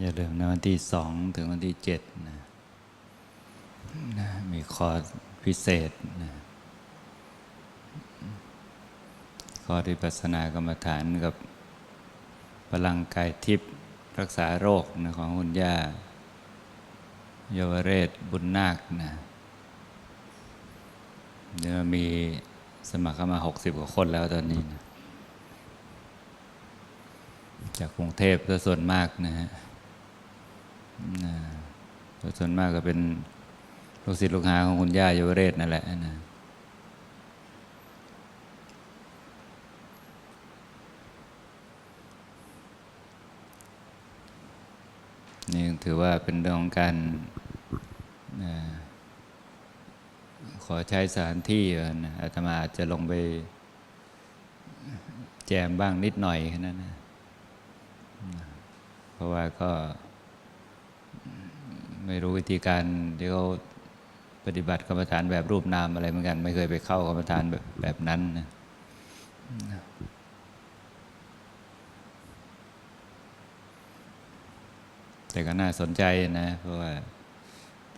อย่าลืมนะวันที่สองถึงวันที่เจ็ดนะนะมีคอร์สพิเศษนะคอร์สวิปัสสนากรรมฐานกับพลังกายทิพย์รักษาโรคนะของคุณย่าเยาวเรศบุญนาคนะเดี๋ยวมีสมัครเข้ามาหกสิบกว่าคนแล้วตอนนี้นะจากกรุงเทพซะส่วนมากนะฮะนะ ส่วนมากก็เป็นลูกศิษย์ลูกหาของคุณย่าเยาวเรศนั่นแหละนะนี่ถือว่าเป็นเรื่องของการนะขอใช้สถานที่นะอาตมาอาจจะลงไป แจมบ้างนิดหน่อยแค่นั้นนะเพราะว่าก็ ไม่รู้วิธีการที่เขาปฏิบัติกรรมฐานแบบรูปนามอะไรเหมือนกัน ไม่เคยไปเข้ากรรมฐานแบบแบบนั้นนะแต่ก็น่าสนใจนะ เพราะว่า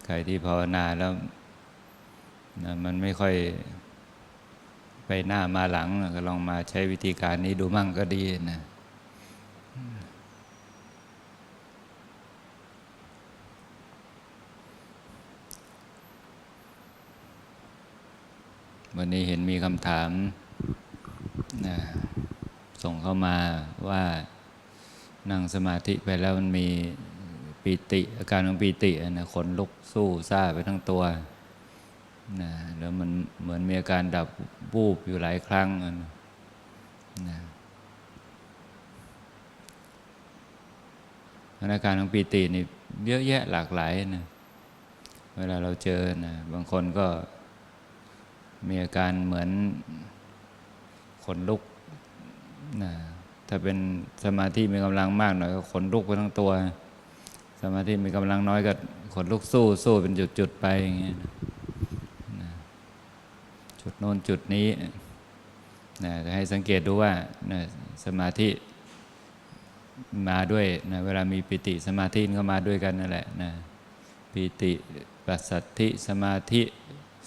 ใครที่ภาวนาแล้วนะมันไม่ค่อยไปหน้ามาหลังก็ลองมาใช้วิธีการนี้ดูมั่งก็ดีนะ วันนี้เห็นมีคำถามนะส่งเข้ามาว่านั่งสมาธิไปแล้วมันมีปีติ อาการของปีตินะขนลุกสู้ซาไปทั้งตัวนะแล้วมันเหมือนมีอาการดับวูบอยู่หลายครั้งนะนะอาการของปีตินี่เยอะแยะหลากหลายนะเวลาเราเจอนะบางคนก็ มีอาการเหมือนขนลุกนะถ้าเป็นสมาธิมีกำลังมากหน่อยก็ขนลุกไปทั้งตัว สมาธิมีกำลังน้อยก็ขนลุกสู้สู้เป็นจุดๆไปอย่างเงี้ยนะจุดโน้นจุดนี้นะจะให้สังเกตดูว่านะสมาธิมาด้วยนะเวลามีปิติสมาธิก็มาด้วยกันนั่นแหละนะปิติปัสสัทธิสมาธิ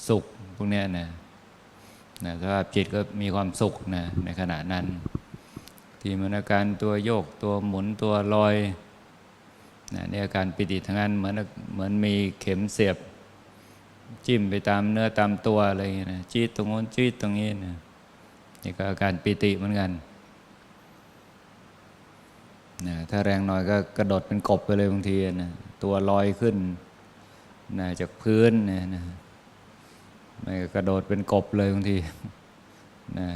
สุขพวกเนี้ยนะ นะสภาพจิตก็มีความสุขนะในขณะนั้น ที่มันอาการตัวโยกตัวหมุนตัวลอยนะนี่อาการปิติทั้งนั้นเหมือนเหมือนมีเข็มเสียบ จิ้มไปตามเนื้อตามตัวอะไรอย่างเงี้ยนะจี๊ดตรงโน้นจี๊ดตรงนี้นะนี่ก็อาการปิติเหมือนกันนะถ้าแรงหน่อยก็กระโดดเป็นกบไปเลยบางทีนะตัวลอยขึ้นนะจากพื้นนะนะ ไม่กระโดดเป็นกบเลยบางทีนะ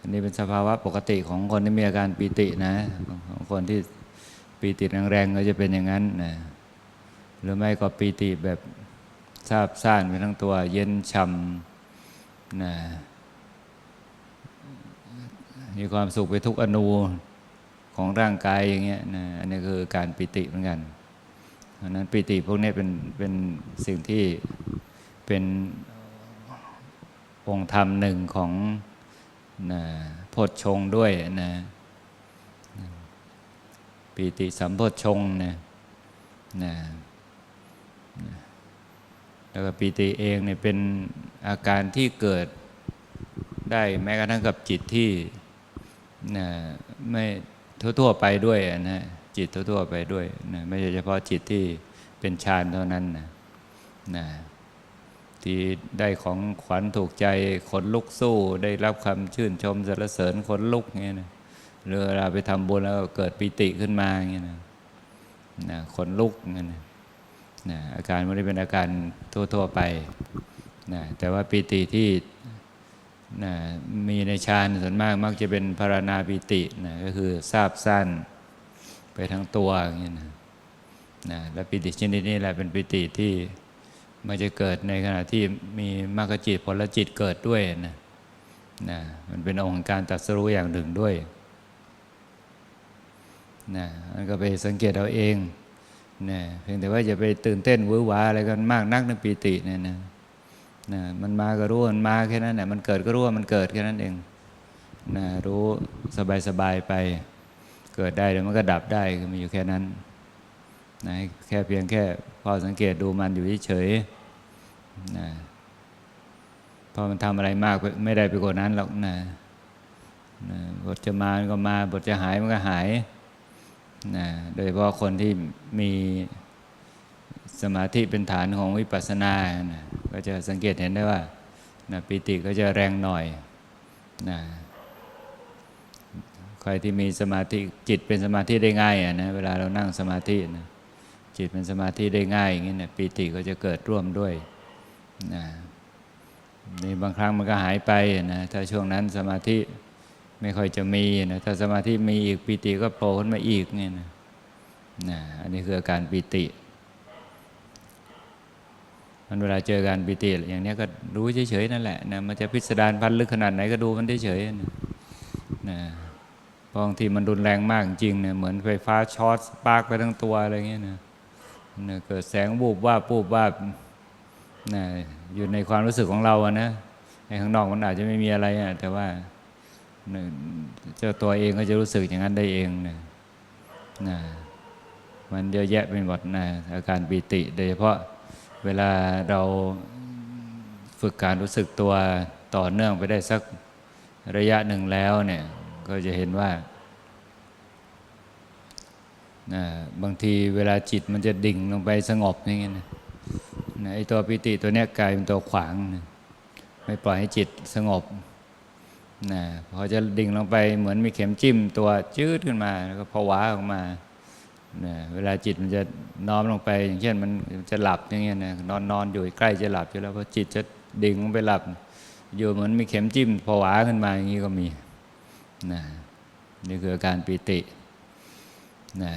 อันนี้เป็นสภาวะปกติของคนที่มีอาการปีตินะ ของคนที่ปีติแรงๆก็จะเป็นอย่างนั้นนะหรือไม่ก็ปีติแบบซาบซ่านไปทั้งตัว เย็นช่ำนะมีความสุขไปทุกอนูของร่างกายอย่างเงี้ยนะอันนี้คือการปีติเหมือนกันเพราะนั้นปิติพวกนี้เป็นเป็นสิ่งที่ เป็นองค์ธรรมหนึ่งของนะโพชฌงด้วยนะปิติสัมโพชฌงนะนะแล้วก็ปิติเองเนี่ยเป็นอาการที่เกิดได้แม้กระทั่งกับจิตที่นะไม่ทั่วๆไปด้วยนะจิตทั่วๆไปด้วยนะไม่ใช่เฉพาะจิตที่เป็นฌานเท่านั้นนะนะ ทีได้ของขวัญถูกใจขนลุกสู้ ได้รับคำชื่นชมสรรเสริญขนลุกเงี้ยนะหรือเวลาไปทำบุญแล้วเกิดปิติขึ้นมาเงี้ยนะนะขนลุกเงี้ยนะนะอาการไม่ได้เป็นอาการทั่วๆไปนะแต่ว่าปิติที่นะมีในฌานส่วนมากมักจะเป็นพารณาปิตินะก็คือทราบสั้นไปทั้งตัวอย่างนี้นะนะและปิติชนิดนี้แหละเป็นปิติที่ มันจะเกิดในขณะที่มีมรรคจิตผลจิตเกิดด้วยนะนะมันเป็นองค์การตัดสรู้อย่างหนึ่งด้วยนะมันก็ไปสังเกตเอาเองนะเพียงแต่ว่าอย่าไปตื่นเต้นวื้อหวาอะไรกันมากนักในปิติเนี่ยนะนะมันมาก็รู้มันมาแค่นั้นแหละมันเกิดก็รู้ว่ามันเกิดแค่นั้นเองนะรู้สบายๆไป เกิดได้แล้วมันก็ดับได้ก็มีอยู่แค่นั้นนะแค่เพียงแค่พอสังเกตดูมันอยู่เฉยๆ นะพอมันทำอะไรมากไม่ได้ไปกว่านั้นหรอกนะนะบทจะมาก็มา บทจะหายมันก็หายนะโดยเฉพาะคนที่มีสมาธิเป็นฐานของวิปัสสนานะก็จะสังเกตเห็นได้ว่านะปิติก็จะแรงหน่อยนะใครที่มีสมาธิจิตเป็นสมาธิได้ง่ายอะนะเวลาเรานั่งสมาธินะจิตเป็นสมาธิได้ง่ายอย่างนี้นะปิติก็จะเกิดร่วมด้วย นะนี่บางครั้งมันก็หายไปนะถ้าช่วงนั้นสมาธิไม่ค่อยจะมีนะถ้าสมาธิมีอีกปิติก็โผล่ขึ้นมาอีกเนี่ยนะนะอันนี้คืออาการปิติมันเวลาเจอการปิติอย่างนี้ก็รู้เฉยๆนั่นแหละนะมันจะพิสดารพันลึกขนาดไหนก็ดูมันเฉยๆนะนะบางทีมันรุนแรงมากจริงเนี่ยเหมือนไฟฟ้าช็อตสปาร์กไปทั้งตัวอะไรเงี้ยนะนะเกิดแสงวูบว่าบปูบว่าบ นะอยู่ในความรู้สึกของเราอะนะในข้างนอกมันอาจจะไม่มีอะไรอะแต่ว่าเจ้าตัวเองก็จะรู้สึกอย่างนั้นได้เองนะนะมันเยอะแยะไปหมดนะอาการปิติ โดยเฉพาะเวลาเราฝึกการรู้สึกตัวต่อเนื่องไปได้สักระยะหนึ่งแล้วเนี่ยก็จะเห็นว่านะบางทีเวลาจิตมันจะดิ่งลงไปสงบอย่างเงี้ยนะ นะไอตัวปิติตัวเนี้ยกลายเป็นตัวขวางนะไม่ปล่อยให้จิตสงบนะพอจะดิ่งลงไปเหมือนมีเข็มจิ้มตัวจืดขึ้นมา แล้วก็ผวาออกมานะเวลาจิตมันจะน้อมลงไป อย่างเช่นมันจะหลับอย่างเงี้ยนะนอนนอนอยู่ใกล้จะหลับอยู่แล้วพอจิตจะดิ่งลงไปหลับ อยู่เหมือนมีเข็มจิ้มผวาขึ้นมาอย่างนี้ก็มีนะนี่คืออาการปิตินะ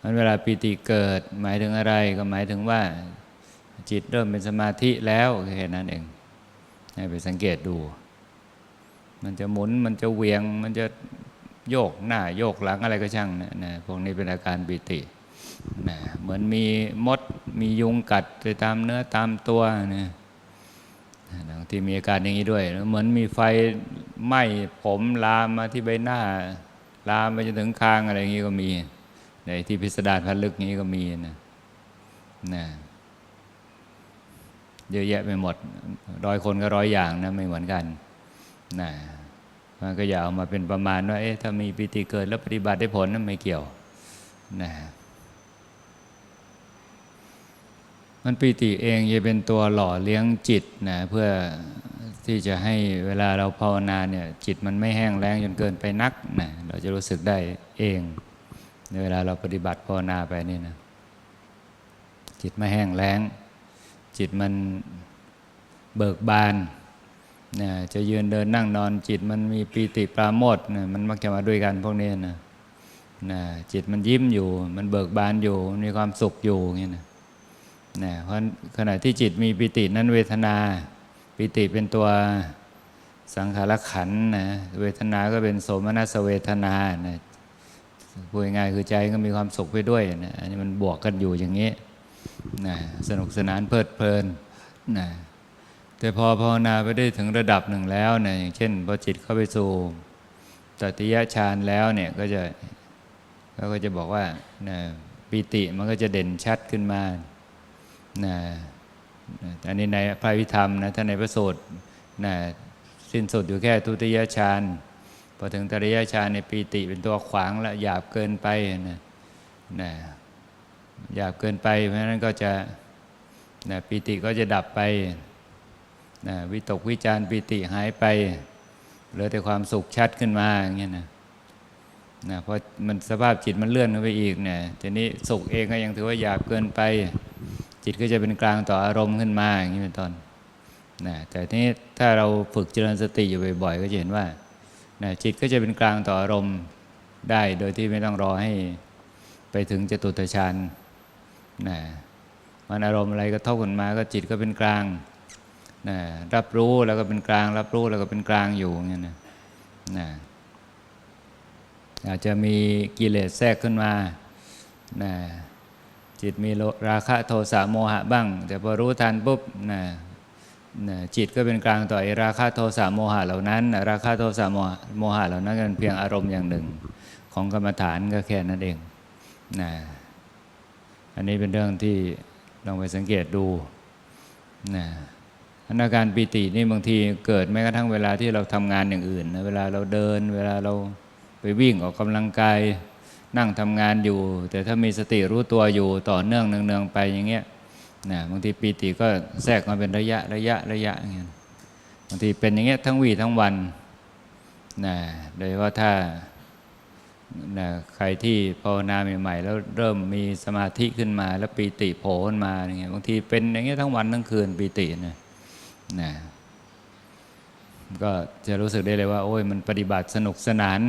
มันเวลาปิติเกิดหมายถึงอะไรก็หมายถึงว่า จิตเริ่มเป็นสมาธิแล้วแค่นั้นเองให้ไปสังเกตดู มันจะหมุนมันจะเวียง มันจะโยกหน้าโยกหลังอะไรก็ช่างนะนะพวกนี้เป็นอาการปิตินะเหมือนมีมดมียุงกัดไปตามเนื้อตามตัวนะบางทีมีอาการอย่างนี้ด้วยแล้วเหมือนมีไฟไหม้ผมลามมาที่ใบหน้า ลามไปจนถึงคางอะไรอย่างนี้ก็มีในที่พิสดารพันลึกนี้ก็มีนะนะ เยอะแยะไปหมดร้อยคนก็ร้อยอย่างนะไม่เหมือนกันนะมันก็อย่าเอามาเป็นประมาณว่าเอ๊ะถ้ามีปิติเกิดแล้วปฏิบัติได้ผลนั่นไม่เกี่ยวนะมันปิติเองจะเป็นตัวหล่อเลี้ยงจิตนะเพื่อที่จะให้เวลาเราภาวนาเนี่ยจิตมันไม่แห้งแล้งจนเกินไปนักนะเราจะรู้สึกได้เองในเวลาเราปฏิบัติภาวนาไปนี่นะจิตไม่แห้งแล้ง จิตมันเบิกบานนะจะยืนเดินนั่งนอนจิตมันมีปีติปราโมทนะมันมักจะมาด้วยกันพวกนี้นะนะจิตมันยิ้มอยู่ มันเบิกบานอยู่มันมีความสุขอยู่อย่างนี้นะนะเพราะขณะที่จิตมีปิตินั้นเวทนา ปิติเป็นตัวสังขารขันนะเวทนาก็เป็นโสมนัสเวทนานะพูดง่ายคือใจก็มีความสุขไปด้วยนะอันนี้มันบวกกันอยู่อย่างนี้ นะสนุกสนานเพลิดเพลินนะแต่พอภาวนาไปได้ถึงระดับหนึ่งแล้วเนี่ยอย่างเช่นพอจิตเข้าไปสู่ตติยฌานแล้วเนี่ยก็จะเขาก็จะบอกว่านะปิติมันก็จะเด่นชัดขึ้นมานะอันนี้ในพระวิธรรมนะถ้าในพระสูตรนะสิ้นสุดอยู่แค่ทุติยฌานพอถึงตติยฌานในปีติเป็นตัวขวางและหยาบเกินไปนะนะ หยาบเกินไป เพราะฉะนั้นก็จะนะปีติก็จะดับไปนะวิตกวิจารปิติหายไปเหลือแต่ความสุขชัดขึ้นมาอย่างเงี้ยนะนะเพราะมันสภาพจิตมันเลื่อนขึ้นไปอีกเนี่ยทีนี้สุขเองก็ยังถือว่าหยาบเกินไป จิตก็จะเป็นกลางต่ออารมณ์ขึ้นมาอย่างนี้เป็นต้นนะแต่ทีนี้ถ้าเราฝึกเจริญสติอยู่บ่อย ๆ ก็จะเห็นว่านะจิตก็จะเป็นกลางต่ออารมณ์ได้ โดยที่ไม่ต้องรอให้ไปถึงจตุตฌาน นะมันอารมณ์อะไรก็ทบกันมาก็จิตก็เป็นกลางนะรับรู้แล้วก็เป็นกลาง รับรู้แล้วก็เป็นกลางอยู่อย่างนี้นะนะอาจจะมีกิเลสแทรกขึ้นมานะจิตมีราคะโทสะโมหะบ้าง แต่พอรู้ทันปุ๊บนะนะจิตก็เป็นกลางต่อไอ้ราคะโทสะโมหะเหล่านั้น ราคะโทสะโมหะเหล่านั้นกันเพียงอารมณ์อย่างหนึ่งขของกรรมฐานก็แค่นั้นเองนะ อันนี้เป็นเรื่องที่ลองไปสังเกตดูนะอาการปีตินี่บางทีเกิดแม้กระทั่งเวลาที่เราทำงานอย่างอื่นนะเวลาเราเดิน เวลาเราไปวิ่งออกกำลังกายนั่งทำงานอยู่ แต่ถ้ามีสติรู้ตัวอยู่ต่อเนื่องเนืองๆไปอย่างเงี้ยนะบางทีปีติก็แทรกมาเป็นระยะระยะระยะอย่างเงี้ยบางทีเป็นอย่างเงี้ยทั้งวีทั้งวันนะโดยว่าถ้า นะใครที่ภาวนาใหม่ ๆ แล้วเริ่มมีสมาธิขึ้นมา แล้วปีติโผล่ขึ้นมาอย่างเงี้ยบางทีเป็นอย่างเงี้ยทั้งวันทั้งคืนปีตินะนะก็จะรู้สึกได้เลยว่า โอ้ยมันปฏิบัติสนุกสนาน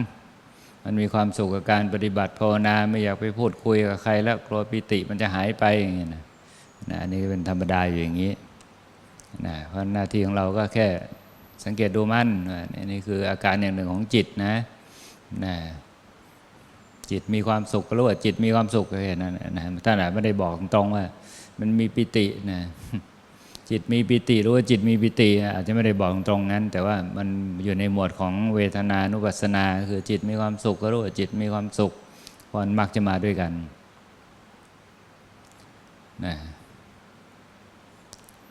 มันมีความสุขกับการปฏิบัติภาวนาไม่อยากไปพูดคุยกับใคร แล้วกลัวปิติมันจะหายไปอย่างเงี้ยนะนะอันนี้เป็นธรรมดาอยู่อย่างนี้นะเพราะหน้าที่ของเราก็แค่สังเกตดูมันว่านี่คืออาการอย่างหนึ่งของจิตนะนะ จิตมีความสุขก็รู้ว่าจิตมีความสุขแค่นั้นนะท่านอาจไม่ได้บอกตรงว่า มันมีปิตินะจิตมีปิติรู้ว่าจิตมีปิติอาจจะไม่ได้บอกตรงนั้น แต่ว่ามันอยู่ในหมวดของเวทนานุปัสสนา คือจิตมีความสุขก็รู้ว่าจิตมีความสุขพรมักจะมาด้วยกันนะ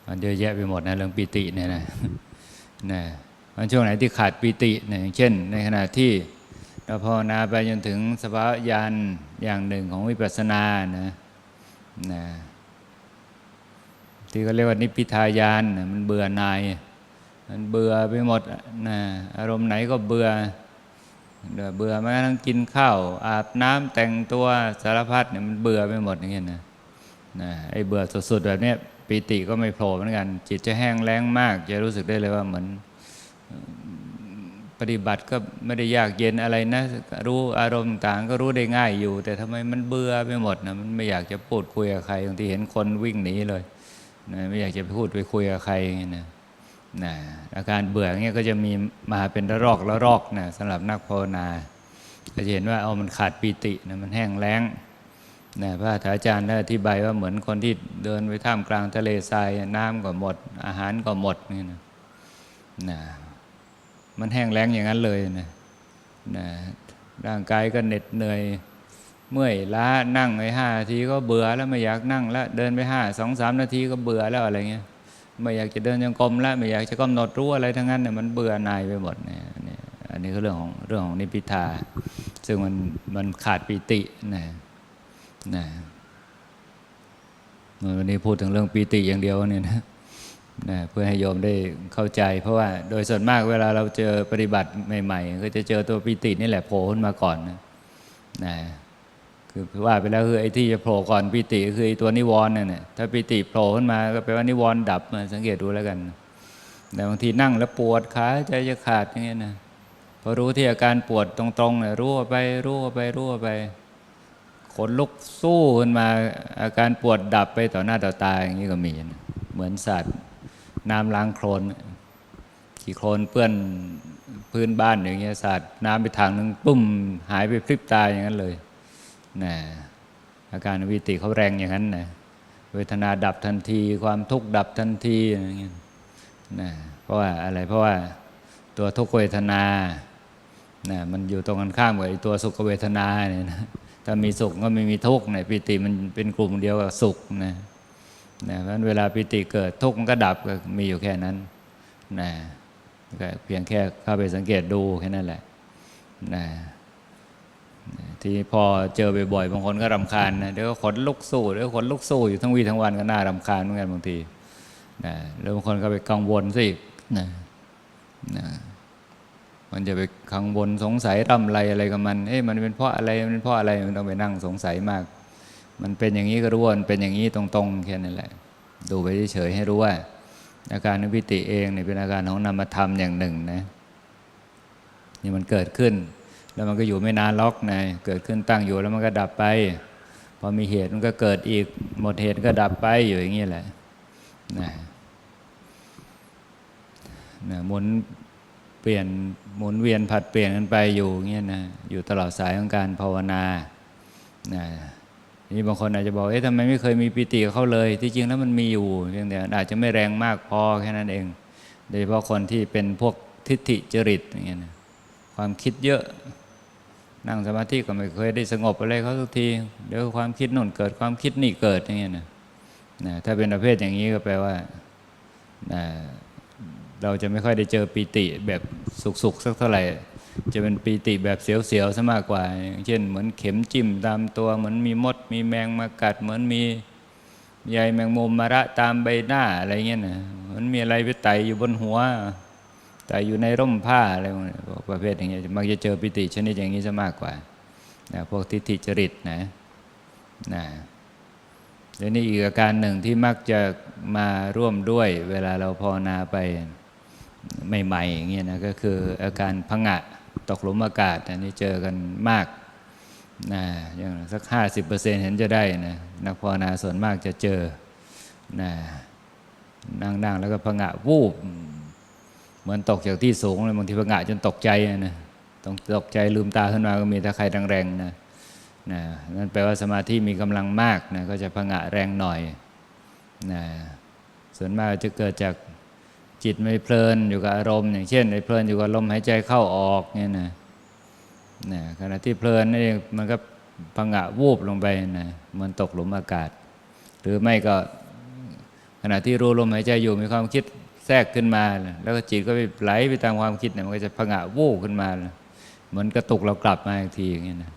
มันเยอะแยะไปหมดนะเรื่องปิติเนี่ยนะนะมันช่วงไหนที่ขาดปิติเนี่ยเช่น ในขณะที่ เราภาวนาไปจนถึงสภาวะญาณอย่างหนึ่งของวิปัสสนานะนะที่เขาเรียกว่านิพพิทายานนะมันเบื่อหนาย มันเบื่อไปหมดนะอารมณ์ไหนก็เบื่อเบื่อเบื่อแม้กระทั่งกินข้าวอาบน้ำแต่งตัวสารพัดเนี่ยมันเบื่อไปหมดอย่างเงี้ยนะนะไอ้เบื่อสุดๆแบบเนี้ยปีติก็ไม่โผล่เหมือนกัน จิตจะแห้งแล้งมาก จะรู้สึกได้เลยว่าเหมือน ปฏิบัติก็ไม่ได้ยากเย็นอะไรนะ รู้อารมณ์ต่างก็รู้ได้ง่ายอยู่ แต่ทำไมมันเบื่อไปหมดนะมันไม่อยากจะพูดคุยกับใครบางทีเห็นคนวิ่งหนีเลยนะไม่อยากจะพูดไปคุยกับใครอย่างเงี้ยนะนะอาการเบื่อเงี้ยก็จะมีมาเป็นระลอกระลอกนะสำหรับนักภาวนาก็จะเห็นว่าเอามันขาดปีตินะมันแห้งแล้งนะพระอาจารย์ได้อธิบายว่าเหมือนคนที่เดินไปท่ามกลางทะเลทรายน้ำก็หมด อาหารก็หมดนี่นะนะ มันแห้งแล้งอย่างนั้นเลยนะนะร่างกายก็เหน็ดเหนื่อย เมื่อยล้านั่งไปห้านาทีก็เบื่อแล้วไม่อยากนั่งแล้วเดินไปห้าสองสามนาทีก็เบื่อแล้วอะไรเงี้ยไม่อยากจะเดินยังกรมแล้วไม่อยากจะกำหนดรู้อะไรทั้งนั้นเนี่ยมันเบื่อหน่ายไปหมดเนี่ยนี่อันนี้คือเรื่องของเรื่องของนิพพิทา ซึ่งมันมันขาดปิตินะนะวันนี้พูดถึงเรื่องปิติอย่างเดียวเนี่ยนะ นะเพื่อให้โยมได้เข้าใจ เพราะว่าโดยส่วนมากเวลาเราเจอปฏิบัติใหม่ ๆ ก็จะเจอตัวปิตินี่แหละโผล่ขึ้นมาก่อนนะนะคือว่าไปแล้วคือไอ้ที่จะโผล่ก่อนปิติคือไอ้ตัวนิวรณ์นั่นแหละถ้าปิติโผล่ขึ้นมาก็แปลว่านิวรณ์ดับมาสังเกตดูแล้วกันแต่บางทีนั่งแล้วปวดขาใจจะขาดอย่างเงี้ยนะพอรู้ที่อาการปวดตรงๆเนี่ยรู้ไปรู้ไปรู้ไปขนลุกสู้ขึ้นมาอาการปวดดับไปต่อหน้าต่อตาอย่างนี้ก็มีนะเหมือนสัตว์ น้ำล้างโคลนขี่โคลนเปื้อนพื้นบ้านอย่างเงี้ยสาดน้ำไปทางนึงปุ้มหายไปพริบตาอย่างนั้นเลยนะอาการวิติเขาแรงอย่างนั้นนะเวทนาดับทันที ความทุกข์ดับทันทีอย่างเงี้ยนะเพราะว่าอะไรเพราะว่าตัวทุกขเวทนานะมันอยู่ตรงกันข้ามกับตัวสุขเวทนาเนี่ยนะถ้ามีสุขก็ไม่มีทุกข์เนี่ยปิติมันเป็นกลุ่มเดียวกับสุขนะ นะเพราะเวลาปิติเกิดทุกข์มันก็ดับก็มีอยู่แค่นั้นนะเพียงแค่เข้าไปสังเกตดูแค่นั้นแหละนะที่พอเจอบ่อยๆบางคนก็รำคาญนะเดี๋ยวก็ขนลุกสู้เดี๋ยวขนลุกสู้อยู่ทั้งวีทั้งวันก็น่ารำคาญเหมือนกันบางทีนะแล้วบางคนก็ไปกังวลซะอีกนะนะมันจะไปกังวลสงสัยร่ำไรอะไรกับมันเอ๊ะมันเป็นเพราะอะไรมันเป็นเพราะอะไรมันต้องไปนั่งสงสัยมาก มันเป็นอย่างนี้ก็รู้ว่ามันเป็นอย่างนี้ตรงๆแค่นั้นแหละ ดูไปเฉยๆให้รู้ว่า อาการนิพิติเองเนี่ยเป็นอาการของนามธรรมอย่างหนึ่งนะนี่มันเกิดขึ้น แล้วมันก็อยู่ไม่นานล็อกนะเกิดขึ้นตั้งอยู่แล้วมันก็ดับไปพอมีเหตุมันก็เกิดอีก หมดเหตุก็ดับไปอยู่อย่างนี้แหละนะนะหมุนเปลี่ยนหมุนเวียนผัดเปลี่ยนกันไปอยู่เงี้ยนะอยู่ตลอดสายของการภาวนานะ นี่บางคนอาจจะบอก เอ๊ะทำไมไม่เคยมีปิติเขาเลย ที่จริงแล้วมันมีอยู่เพียงแต่อาจจะไม่แรงมากพอแค่นั้นเอง โดยเฉพาะคนที่เป็นพวกทิฏฐิจริตอย่างเงี้ยนะความคิดเยอะ นั่งสมาธิก็ไม่เคยได้สงบอะไรเขาทุกที เดี๋ยวความคิดนู่นเกิดความคิดนี่เกิดอย่างเงี้ยนะนะถ้าเป็นประเภทอย่างนี้ก็แปลว่านะเราจะไม่ค่อยได้เจอปีติแบบสุขๆสักเท่าไหร่ จะเป็นปีติแบบเสียวๆซะมากกว่า อย่างเช่น เหมือนเข็มจิ้มตามตัวเหมือนมีมด มีแมงมากัด เหมือนมีใยแมงมุมมาระตามใบหน้าอะไรเงี้ยนะเหมือนมีอะไรไปไต่อยู่บนหัวแต่อยู่ในร่มผ้าอะไรพวกประเภทอย่างเงี้ยมักจะเจอปิติชนิดอย่างนี้ซะมากกว่านะพวกทิฏฐิจริตนะนะเดี๋ยวนี้อีกอาการหนึ่งที่มักจะมาร่วมด้วย เวลาเราภาวนาไปใหม่ๆอย่างเงี้ยนะก็คืออาการพงะ ตกหลุมอากาศอันนี้เจอกันมากนะอย่างสัก50%เปอร์เซ็นเห็นจะได้นะนักภาวนาส่วนมากจะเจอนะนั่งๆแล้วก็พงะวูบ เหมือนตกจากที่สูงเลยบางทีพงะจนตกใจนะต้องตกใจลืมตาขึ้นมาก็มีตะไครแรงๆนะนะนั่นแปลว่าสมาธิมีกำลังมากนะก็จะพงะแรงหน่อยนะส่วนมากจะเกิดจาก จิตไม่เพลินอยู่กับอารมณ์ อย่างเช่นไอ้เพลินอยู่กับลมหายใจเข้าออกเนี่ยนะนะขณะที่เพลินนี่มันก็พะงะวูบลงไปนะเหมันตกหลุมอากาศ หรือไม่ก็ขณะที่รู้ลมหายใจอยู่มีความคิดแทรกขึ้นมา แล้วก็จิตก็ไปไหลไปตามความคิดเนี่ยมันก็จะผงะวูบขึ้นมาเหมือนกระตุกเรากลับมาอีกทีอย่างเงี้ยนะ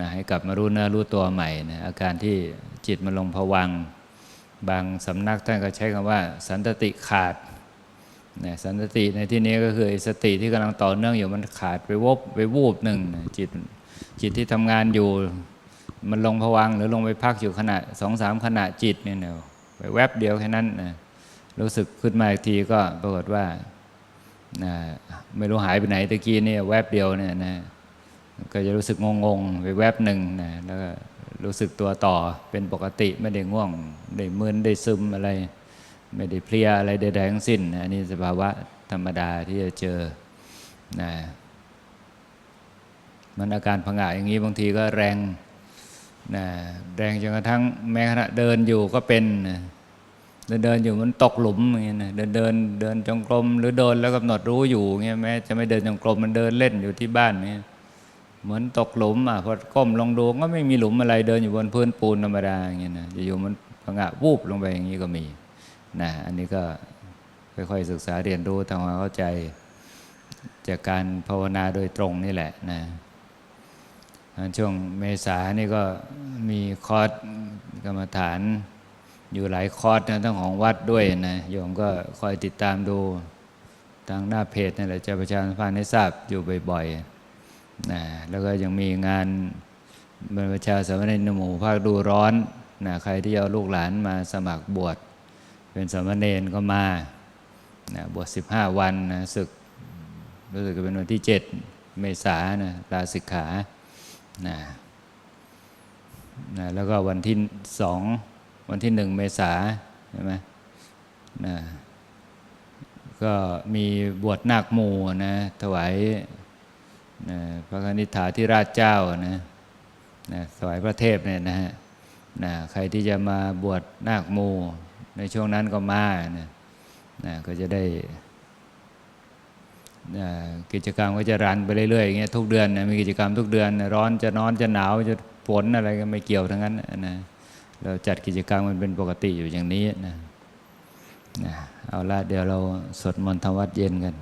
นะให้กลับมารู้เนื้อรู้ตัวใหม่นะอาการที่จิตมันลงผวัง บางสำนักท่านก็ใช้คำว่า สันตติขาด นะสันตติในที่นี้ก็คือสติที่กำลังต่อเนื่องอยู่มันขาดไปวบไปวูบหนึ่งจิตจิตที่ทำงานอยู่ มันลงผวังหรือลงไปพักอยู่ขณะสองสามขณะจิตเนี่ยนไปแวบเดียวแค่นั้นนะรู้สึกขึ้นมาอีกทีก็ปรากฏว่านะไม่รู้หายไปไหนตะกี้เนี่ยแวบเดียวเนี่ยนะก็จะรู้สึกงงๆไปแวบหนึ่งนะแล้วก็รู้สึกตัวต่อเป็นปกติไม่ได้ง่วงได้มึนได้ซึมอะไร ไม่ได้เพลียอะไรใดๆทั้งสิ้นอันนี้สภาวะธรรมดาที่จะเจอนะมันอาการผงะอย่างนี้บางทีก็แรงนะแรงจนกระทั่งแม้ขณะเดินอยู่ก็เป็นนะเดินเดินอยู่มันตกหลุมอย่างเงี้ยนะเดินเดินเดินจงกรมหรือเดินแล้วกำหนดรู้อยู่เงี้ยแม้จะไม่เดินจงกรมมันเดินเล่นอยู่ที่บ้านเงี้ยเหมือนตกหลุมอะพอก้มลงดูก็ไม่มีหลุมอะไรเดินอยู่บนพื้นปูนธรรมดาอย่างเงี้ยนะอยู่ๆมันผงะวูบลงไปอย่างนี้ก็มี นะอันนี้ก็ค่อยๆศึกษาเรียนรู้ทำความเข้าใจ จากการภาวนาโดยตรงนี่แหละนะช่วงเมษานี่ก็มีคอร์สกรรมฐานอยู่หลายคอร์สนะทั้งของวัดด้วยนะโยมก็คอยติดตามดูทางหน้าเพจนั่แหละจะประชาสัมพันธ์ให้ทราบอยู่บ่อยๆนะแล้วก็ยังมีงานบรรพชาสามเณรหมู่ภาคดูร้อนนะใครที่เอาลูกหลานมาสมัครบวช เป็นสามเณรก็มานะบวช15วันนะศึกรู้สึกจะเป็นวันที่7เมษานะลาสิกขานะนะแล้วก็วันที่สองวันที่หนึ่งเมษาใช่ไหมนะก็มีบวชนาคหมู่นะถวายนะพระคณิษฐาธิราชเจ้านะนะถวายพระเทพเนี่ยนะฮะนะใครที่จะมาบวชนาคหมู่ ในช่วงนั้นก็มานะนะก็จะได้กิจกรรมก็จะรันไปเรื่อยๆอย่างเงี้ยทุกเดือนนะมีกิจกรรมทุกเดือนนะร้อนจะน้อนจะหนาวจะฝนอะไรก็ไม่เกี่ยวทั้งนั้นนะเราจัดกิจกรรมมันเป็นปกติอยู่อย่างนี้นะนะเอาละเดี๋ยวเราสวดมนต์ทำวัดเย็นกัน